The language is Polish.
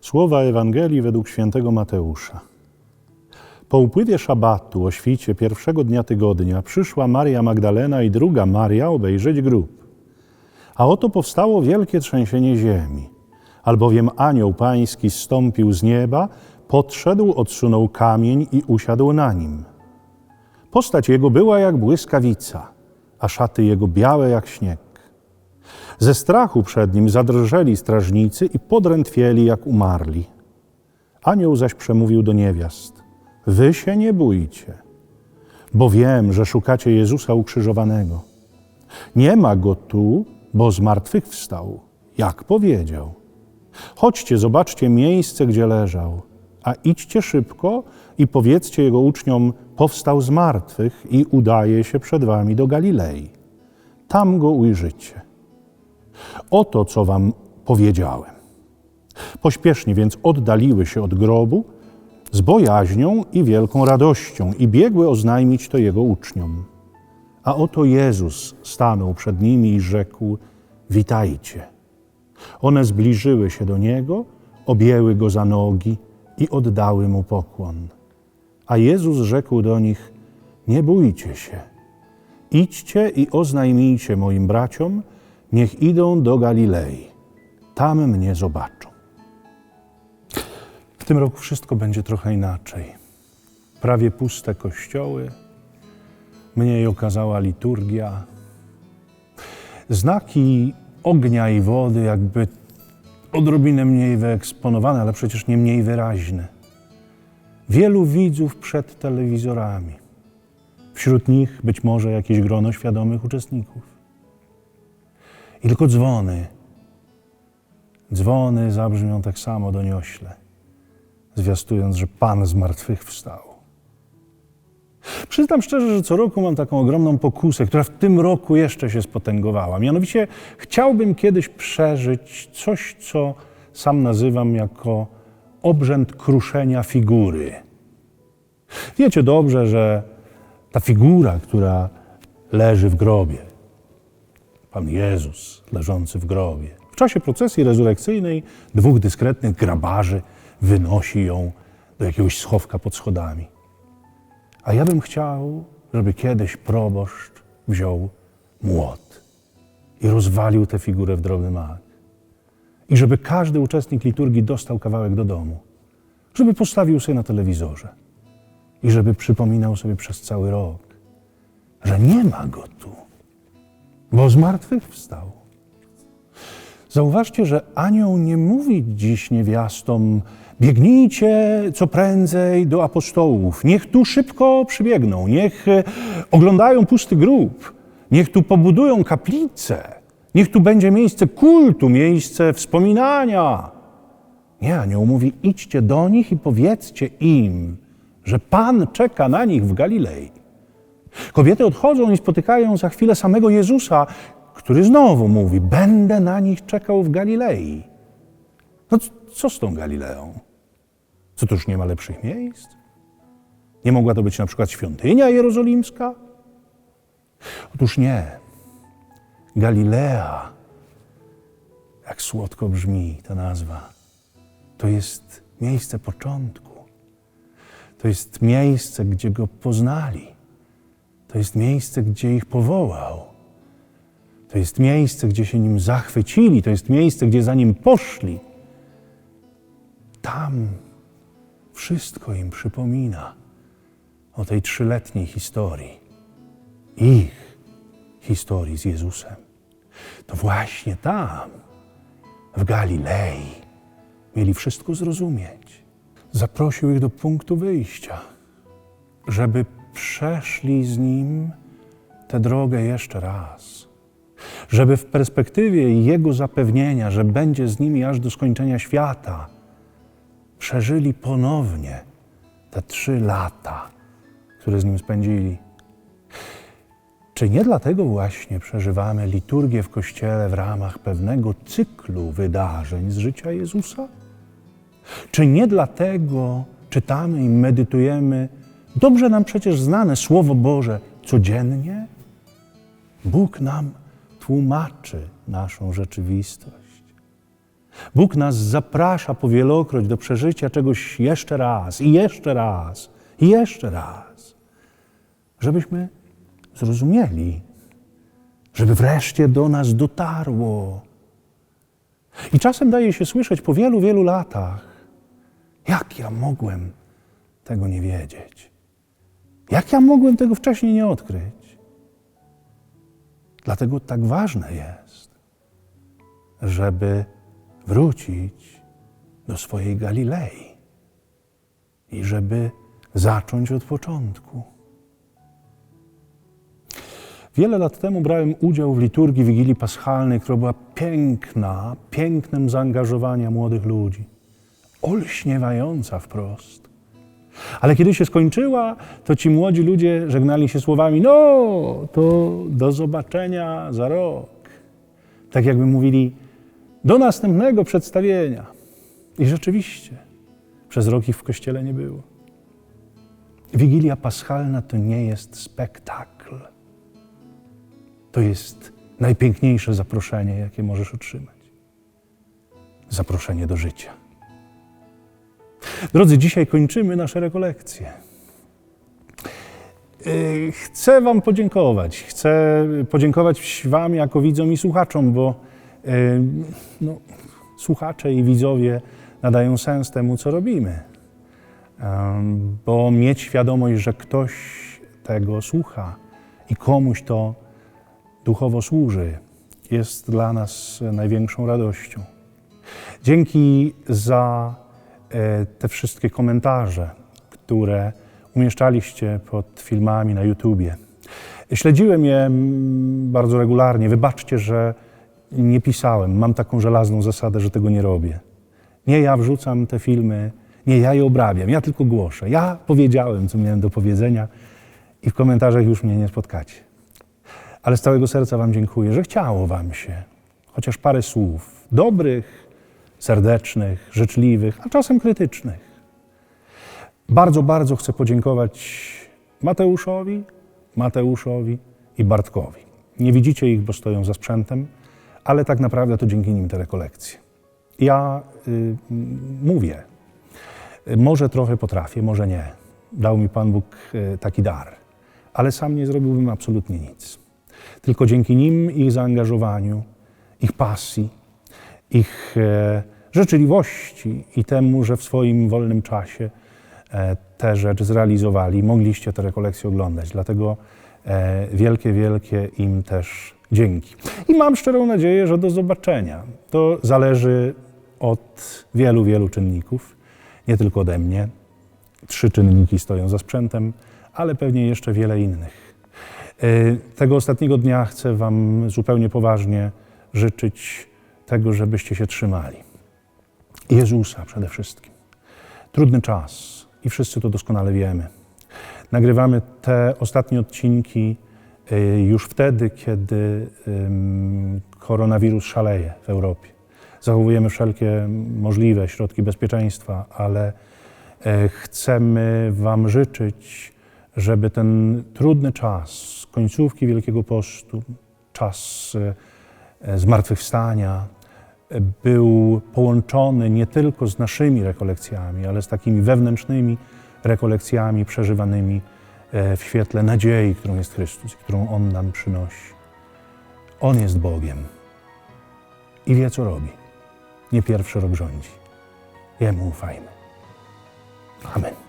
Słowa Ewangelii według świętego Mateusza. Po upływie szabatu o świcie pierwszego dnia tygodnia przyszła Maria Magdalena i druga Maria obejrzeć grób. A oto powstało wielkie trzęsienie ziemi, albowiem anioł pański zstąpił z nieba, podszedł, odsunął kamień i usiadł na nim. Postać jego była jak błyskawica, a szaty jego białe jak śnieg. Ze strachu przed nim zadrżeli strażnicy i podrętwieli jak umarli. Anioł zaś przemówił do niewiast: Wy się nie bójcie, bo wiem, że szukacie Jezusa ukrzyżowanego. Nie ma go tu, bo z martwych wstał, jak powiedział. Chodźcie, zobaczcie miejsce, gdzie leżał, a idźcie szybko i powiedzcie jego uczniom: Powstał z martwych i udaje się przed wami do Galilei. Tam go ujrzycie. Oto, co wam powiedziałem. Pośpiesznie więc oddaliły się od grobu z bojaźnią i wielką radością i biegły oznajmić to jego uczniom. A oto Jezus stanął przed nimi i rzekł: Witajcie. One zbliżyły się do niego, objęły go za nogi i oddały mu pokłon. A Jezus rzekł do nich: Nie bójcie się. Idźcie i oznajmijcie moim braciom, niech idą do Galilei. Tam mnie zobaczą. W tym roku wszystko będzie trochę inaczej. Prawie puste kościoły, mniej okazała liturgia. Znaki ognia i wody, jakby odrobinę mniej wyeksponowane, ale przecież nie mniej wyraźne. Wielu widzów przed telewizorami. Wśród nich być może jakieś grono świadomych uczestników. I tylko dzwony. Dzwony zabrzmią tak samo doniośle, zwiastując, że Pan z martwych wstał. Przyznam szczerze, że co roku mam taką ogromną pokusę, która w tym roku jeszcze się spotęgowała. Mianowicie chciałbym kiedyś przeżyć coś, co sam nazywam jako obrzęd kruszenia figury. Wiecie dobrze, że ta figura, która leży w grobie, Pan Jezus leżący w grobie, w czasie procesji rezurekcyjnej dwóch dyskretnych grabarzy wynosi ją do jakiegoś schowka pod schodami. A ja bym chciał, żeby kiedyś proboszcz wziął młot i rozwalił tę figurę w drobny mak. I żeby każdy uczestnik liturgii dostał kawałek do domu. Żeby postawił sobie na telewizorze. I żeby przypominał sobie przez cały rok, że nie ma go tu, bo z martwych wstał. Zauważcie, że anioł nie mówi dziś niewiastom, biegnijcie co prędzej do apostołów, niech tu szybko przybiegną, niech e, oglądają pusty grób, niech tu pobudują kaplicę, niech tu będzie miejsce kultu, miejsce wspominania. Nie, anioł mówi, idźcie do nich i powiedzcie im, że Pan czeka na nich w Galilei. Kobiety odchodzą i spotykają za chwilę samego Jezusa, który znowu mówi: Będę na nich czekał w Galilei. No co z tą Galileą? Co to już nie ma lepszych miejsc? Nie mogła to być na przykład świątynia jerozolimska? Otóż nie. Galilea, jak słodko brzmi ta nazwa, to jest miejsce początku. To jest miejsce, gdzie go poznali. To jest miejsce, gdzie ich powołał. To jest miejsce, gdzie się nim zachwycili, to jest miejsce, gdzie za nim poszli. Tam wszystko im przypomina o tej trzyletniej historii, ich historii z Jezusem. To właśnie tam, w Galilei, mieli wszystko zrozumieć. Zaprosił ich do punktu wyjścia, żeby przeszli z nim tę drogę jeszcze raz żeby w perspektywie Jego zapewnienia, że będzie z nimi aż do skończenia świata, przeżyli ponownie te trzy lata, które z Nim spędzili. Czy nie dlatego właśnie przeżywamy liturgię w Kościele w ramach pewnego cyklu wydarzeń z życia Jezusa? Czy nie dlatego czytamy i medytujemy dobrze nam przecież znane Słowo Boże codziennie? Bóg nam tłumaczy naszą rzeczywistość. Bóg nas zaprasza powielokroć do przeżycia czegoś jeszcze raz i jeszcze raz i jeszcze raz, żebyśmy zrozumieli, żeby wreszcie do nas dotarło. I czasem daje się słyszeć po wielu, wielu latach, jak ja mogłem tego nie wiedzieć? Jak ja mogłem tego wcześniej nie odkryć? Dlatego tak ważne jest, żeby wrócić do swojej Galilei i żeby zacząć od początku. Wiele lat temu brałem udział w liturgii Wigilii Paschalnej, która była piękna, pięknem zaangażowania młodych ludzi, olśniewająca wprost. Ale kiedy się skończyła, to ci młodzi ludzie żegnali się słowami: No, to do zobaczenia za rok. Tak jakby mówili: Do następnego przedstawienia. I rzeczywiście, przez rok ich w kościele nie było. Wigilia Paschalna to nie jest spektakl. To jest najpiękniejsze zaproszenie, jakie możesz otrzymać. Zaproszenie do życia. Drodzy, dzisiaj kończymy nasze rekolekcje. Yy, Chcę Wam podziękować. Chcę podziękować Wam jako widzom i słuchaczom, bo yy, no, słuchacze i widzowie nadają sens temu, co robimy. Ym, Bo mieć świadomość, że ktoś tego słucha i komuś to duchowo służy, jest dla nas największą radością. Dzięki za te wszystkie komentarze, które umieszczaliście pod filmami na YouTubie. Śledziłem je mm, bardzo regularnie. Wybaczcie, że nie pisałem. Mam taką żelazną zasadę, że tego nie robię. Nie ja wrzucam te filmy, nie ja je obrabiam, ja tylko głoszę. Ja powiedziałem, co miałem do powiedzenia i w komentarzach już mnie nie spotkacie. Ale z całego serca Wam dziękuję, że chciało Wam się chociaż parę słów dobrych, serdecznych, życzliwych, a czasem krytycznych. Bardzo, bardzo chcę podziękować Mateuszowi, Mateuszowi i Bartkowi. Nie widzicie ich, bo stoją za sprzętem, ale tak naprawdę to dzięki nim te rekolekcje. Ja y, mówię, może trochę potrafię, może nie. Dał mi Pan Bóg y, taki dar, ale sam nie zrobiłbym absolutnie nic. Tylko dzięki nim, ich zaangażowaniu, ich pasji, ich e, życzliwości i temu, że w swoim wolnym czasie e, tę rzecz zrealizowali, mogliście te rekolekcje oglądać. Dlatego e, wielkie, wielkie im też dzięki. I mam szczerą nadzieję, że do zobaczenia. To zależy od wielu, wielu czynników, nie tylko ode mnie. Trzy czynniki stoją za sprzętem, ale pewnie jeszcze wiele innych. Tego ostatniego dnia chcę Wam zupełnie poważnie życzyć tego, żebyście się trzymali. Jezusa przede wszystkim. Trudny czas i wszyscy to doskonale wiemy. Nagrywamy te ostatnie odcinki y, już wtedy, kiedy koronawirus szaleje w Europie. Zachowujemy wszelkie możliwe środki bezpieczeństwa, ale e, chcemy Wam życzyć, żeby ten trudny czas końcówki Wielkiego Postu, czas e, zmartwychwstania, był połączony nie tylko z naszymi rekolekcjami, ale z takimi wewnętrznymi rekolekcjami przeżywanymi e, w świetle nadziei, którą jest Chrystus, którą On nam przynosi. On jest Bogiem i wie, co robi. Nie pierwszy rok rządzi. Jemu ufajmy. Amen.